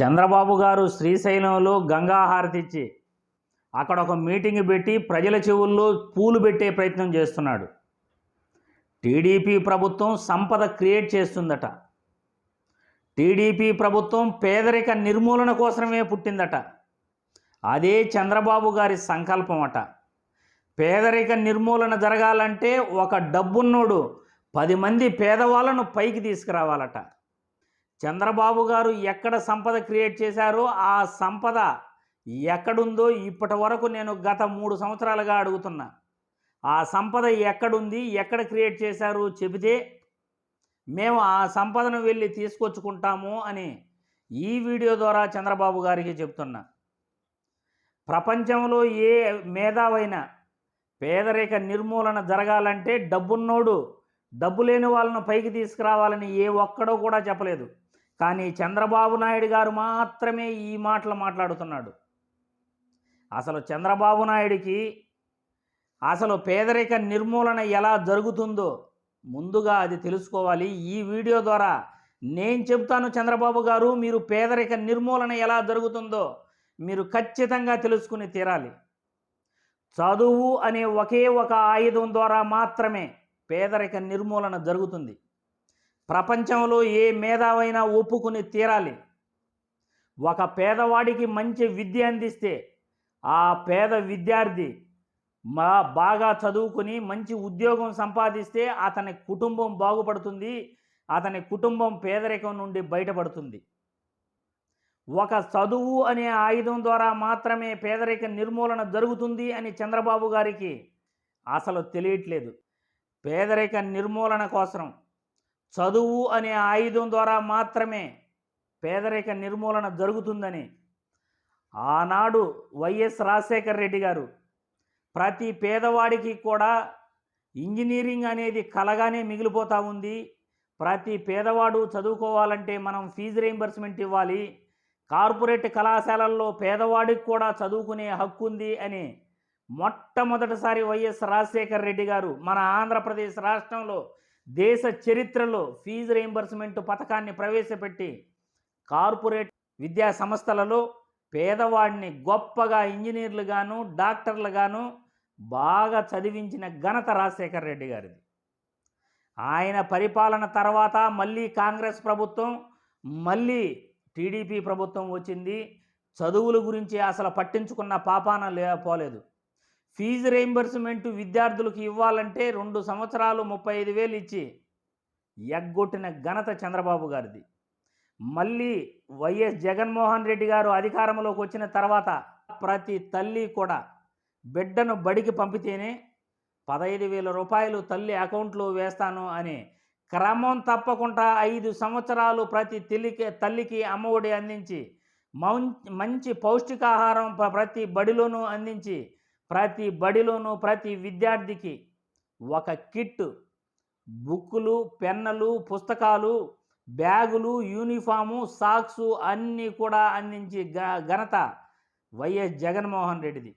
చంద్రబాబు గారు శ్రీశైలంలో గంగాహారతిచ్చి ఇచ్చి అక్కడ ఒక మీటింగ్ పెట్టి ప్రజల చెవుల్లో పూలు పెట్టే ప్రయత్నం చేస్తున్నాడు. టీడీపీ ప్రభుత్వం సంపద క్రియేట్ చేస్తుందట. టీడీపీ ప్రభుత్వం పేదరిక నిర్మూలన కోసమే పుట్టిందట. అదే చంద్రబాబు గారి సంకల్పం అట పేదరిక నిర్మూలన జరగాలంటే ఒక డబ్బున్నోడు పది మంది పేదవాళ్ళను పైకి తీసుకురావాలట. చంద్రబాబు గారు ఎక్కడ సంపద క్రియేట్ చేశారో ఆ సంపద ఎక్కడుందో ఇప్పటి వరకు నేను గత మూడు సంవత్సరాలుగా అడుగుతున్నా. ఆ సంపద ఎక్కడుంది ఎక్కడ క్రియేట్ చేశారు చెబితే మేము ఆ సంపదను వెళ్ళి తీసుకొచ్చుకుంటాము అని ఈ వీడియో ద్వారా చంద్రబాబు గారికి చెప్తున్నా. ప్రపంచంలో ఏ మేధావైనా పేదరిక నిర్మూలన జరగాలంటే డబ్బున్నోడు డబ్బు లేని వాళ్ళను పైకి తీసుకురావాలని ఏ ఒక్కడో కూడా చెప్పలేదు. కానీ చంద్రబాబు నాయుడు గారు మాత్రమే ఈ మాటలు మాట్లాడుతున్నాడు. అసలు చంద్రబాబు నాయుడికి అసలు పేదరిక నిర్మూలన ఎలా జరుగుతుందో ముందుగా అది తెలుసుకోవాలి. ఈ వీడియో ద్వారా నేను చెప్తాను చంద్రబాబు గారు మీరు పేదరిక నిర్మూలన ఎలా జరుగుతుందో మీరు ఖచ్చితంగా తెలుసుకుని తీరాలి. చదువు అనే ఒకే ఒక ఆయుధం ద్వారా మాత్రమే పేదరిక నిర్మూలన జరుగుతుంది. ప్రపంచంలో ఏ మేధావైనా ఒప్పుకుని తీరాలి. ఒక పేదవాడికి మంచి విద్య అందిస్తే ఆ పేద విద్యార్థి మా బాగా చదువుకుని మంచి ఉద్యోగం సంపాదిస్తే అతని కుటుంబం బాగుపడుతుంది అతని కుటుంబం పేదరికం నుండి బయటపడుతుంది. ఒక చదువు అనే ఆయుధం ద్వారా మాత్రమే పేదరిక నిర్మూలన జరుగుతుంది అని చంద్రబాబు గారికి అసలు తెలియట్లేదు. పేదరిక నిర్మూలన కోసం చదువు అనే ఆయుధం ద్వారా మాత్రమే పేదరిక నిర్మూలన జరుగుతుందని ఆనాడు వైఎస్ రాజశేఖర రెడ్డి గారు ప్రతి పేదవాడికి కూడా ఇంజనీరింగ్ అనేది కలగానే మిగిలిపోతూ ఉంది. ప్రతి పేదవాడు చదువుకోవాలంటే మనం ఫీజు రీంబర్స్మెంట్ ఇవ్వాలి. కార్పొరేట్ కళాశాలల్లో పేదవాడికి కూడా చదువుకునే హక్కు ఉంది అని మొట్టమొదటిసారి వైఎస్ రాజశేఖర రెడ్డి గారు మన ఆంధ్రప్రదేశ్ రాష్ట్రంలో దేశ చరిత్రలో ఫీజు రీయింబర్స్మెంట్ పథకాన్ని ప్రవేశపెట్టి కార్పొరేట్ విద్యా సంస్థలలో పేదవాడిని గొప్పగా ఇంజనీర్లుగాను డాక్టర్లుగాను బాగా చదివించిన ఘనత రాజశేఖర రెడ్డి గారిది. ఆయన పరిపాలన తర్వాత మళ్ళీ కాంగ్రెస్ ప్రభుత్వం మళ్ళీ టీడీపీ ప్రభుత్వం వచ్చింది. చదువుల గురించి అసలు పట్టించుకున్న పాపాన లేకపోలేదు ఫీజు రీయింబర్స్మెంట్ విద్యార్థులకు ఇవ్వాలంటే రెండు సంవత్సరాలు ముప్పై ఐదు వేలు ఇచ్చి ఎగ్గొట్టిన ఘనత చంద్రబాబు గారిది. మళ్ళీ వైఎస్ జగన్మోహన్ రెడ్డి గారు అధికారంలోకి వచ్చిన తర్వాత ప్రతి తల్లి కూడా బిడ్డను బడికి పంపితేనే పదహైదు వేల రూపాయలు తల్లి అకౌంట్లో వేస్తాను అని క్రమం తప్పకుండా ఐదు సంవత్సరాలు ప్రతి తల్లికి తల్లికి అమ్మఒడి అందించి మంచి పౌష్టికాహారం ప్రతి బడిలోనూ అందించి ప్రతి బడిలోనూ ప్రతి విద్యార్థికి ఒక కిట్ బుక్కులు పెన్నులు పుస్తకాలు బ్యాగులు యూనిఫాము సాక్సు అన్నీ కూడా అందించి గ- ఘనత వైఎస్ జగన్మోహన్ రెడ్డిది.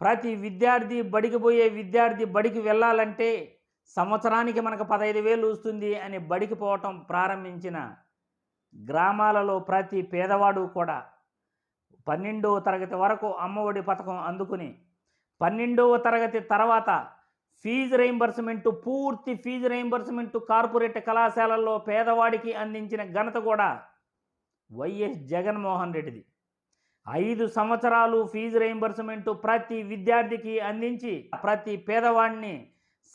ప్రతి విద్యార్థి బడికి పోయే విద్యార్థి బడికి వెళ్ళాలంటే సంవత్సరానికి మనకు పదహైదు వేలు వస్తుంది అని బడికి పోవటం ప్రారంభించిన గ్రామాలలో ప్రతి పేదవాడు కూడా పన్నెండవ తరగతి వరకు అమ్మఒడి పథకం అందుకుని పన్నెండవ తరగతి తర్వాత ఫీజు రీయింబర్స్మెంట్ పూర్తి ఫీజు రీయింబర్స్మెంట్ కార్పొరేట్ కళాశాలల్లో పేదవాడికి అందించిన ఘనత కూడా వైఎస్ జగన్మోహన్ రెడ్డిది. ఐదు సంవత్సరాలు ఫీజు రీయింబర్స్మెంట్ ప్రతి విద్యార్థికి అందించి ప్రతి పేదవాడిని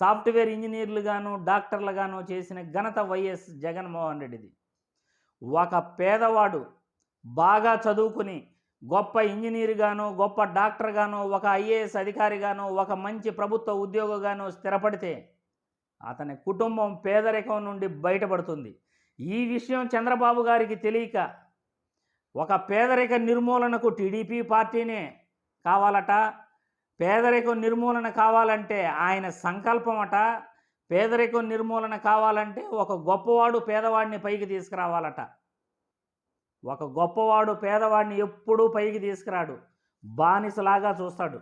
సాఫ్ట్వేర్ ఇంజనీర్లుగాను డాక్టర్లుగాను చేసిన ఘనత వైఎస్ జగన్మోహన్ రెడ్డిది. ఒక పేదవాడు బాగా చదువుకుని గొప్ప ఇంజనీర్గాను గొప్ప డాక్టర్గాను ఒక ఐఏఎస్ అధికారిగాను ఒక మంచి ప్రభుత్వ ఉద్యోగగాను స్థిరపడితే అతని కుటుంబం పేదరికం నుండి బయటపడుతుంది. ఈ విషయం చంద్రబాబు గారికి తెలియక ఒక పేదరిక నిర్మూలనకు టీడీపీ పార్టీనే కావాలట పేదరికం నిర్మూలన కావాలంటే ఆయన సంకల్పమట పేదరికం నిర్మూలన కావాలంటే ఒక గొప్పవాడు పేదవాడిని పైకి తీసుకురావాలట. ఒక గొప్పవాడు పేదవాడిని ఎప్పుడూ పైకి తీసుకురాడు. బానిసలాగా చూస్తాడు.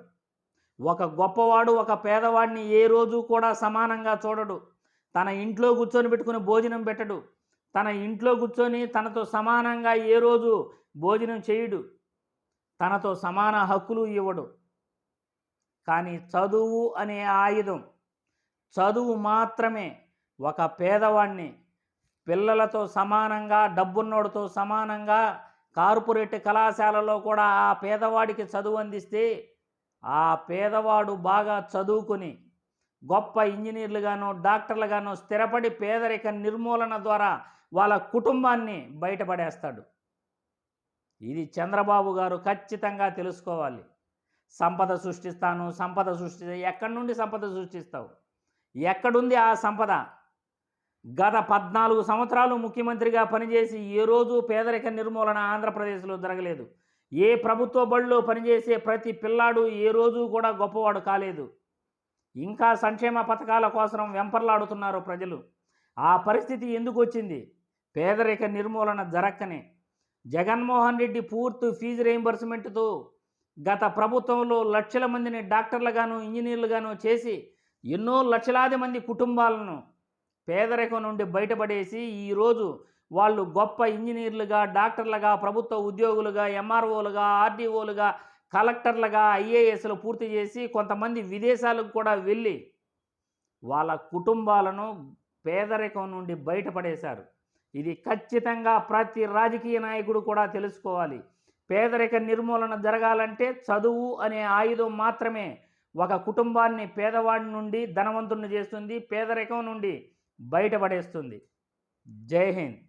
ఒక గొప్పవాడు ఒక పేదవాడిని ఏ రోజు కూడా సమానంగా చూడడు. తన ఇంట్లో కూర్చొని పెట్టుకుని భోజనం పెట్టడు. తన ఇంట్లో కూర్చొని తనతో సమానంగా ఏ రోజు భోజనం చేయడు. తనతో సమాన హక్కులు ఇవ్వడు. కానీ చదువు అనే ఆయుధం చదువు మాత్రమే ఒక పేదవాడిని పిల్లలతో సమానంగా డబ్బున్నోడితో సమానంగా కార్పొరేట్ కళాశాలలో కూడా ఆ పేదవాడికి చదువు అందిస్తే ఆ పేదవాడు బాగా చదువుకొని గొప్ప ఇంజనీర్లుగానో డాక్టర్లుగానో స్థిరపడి పేదరిక నిర్మూలన ద్వారా వాళ్ళ కుటుంబాన్ని బయటపడేస్తాడు. ఇది చంద్రబాబు గారు ఖచ్చితంగా తెలుసుకోవాలి. సంపద సృష్టిస్తాను సంపద సృష్టి ఎక్కడి నుండి సంపద సృష్టిస్తావు? ఎక్కడుంది ఆ సంపద? గత పద్నాలుగు సంవత్సరాలు ముఖ్యమంత్రిగా పనిచేసి ఏ రోజు పేదరిక నిర్మూలన ఆంధ్రప్రదేశ్లో జరగలేదు. ఏ ప్రభుత్వ బడిలో పనిచేసే ప్రతి పిల్లాడు ఏ రోజు కూడా గొప్పవాడు కాలేదు. ఇంకా సంక్షేమ పథకాల కోసం వెంపర్లాడుతున్నారు ప్రజలు. ఆ పరిస్థితి ఎందుకు వచ్చింది? పేదరిక నిర్మూలన జరక్కనే. జగన్మోహన్ రెడ్డి పూర్తి ఫీజు రీయింబర్స్మెంట్తో గత ప్రభుత్వంలో లక్షల మందిని డాక్టర్లుగాను ఇంజనీర్లుగాను చేసి ఎన్నో లక్షలాది మంది కుటుంబాలను పేదరికం నుండి బయటపడేసి ఈరోజు వాళ్ళు గొప్ప ఇంజనీర్లుగా డాక్టర్లుగా ప్రభుత్వ ఉద్యోగులుగా ఎంఆర్ఓలుగా ఆర్డీఓలుగా కలెక్టర్లుగా ఐఏఎస్లు పూర్తి చేసి కొంతమంది విదేశాలకు కూడా వెళ్ళి వాళ్ళ కుటుంబాలను పేదరికం నుండి బయటపడేశారు. ఇది ఖచ్చితంగా ప్రతి రాజకీయ నాయకుడు కూడా తెలుసుకోవాలి. పేదరిక నిర్మూలన జరగాలంటే చదువు అనే ఆయుధం మాత్రమే ఒక కుటుంబాన్ని పేదవాడి నుండి ధనవంతుని చేస్తుంది. పేదరికం నుండి బయటపడేస్తుంది జై హింద్.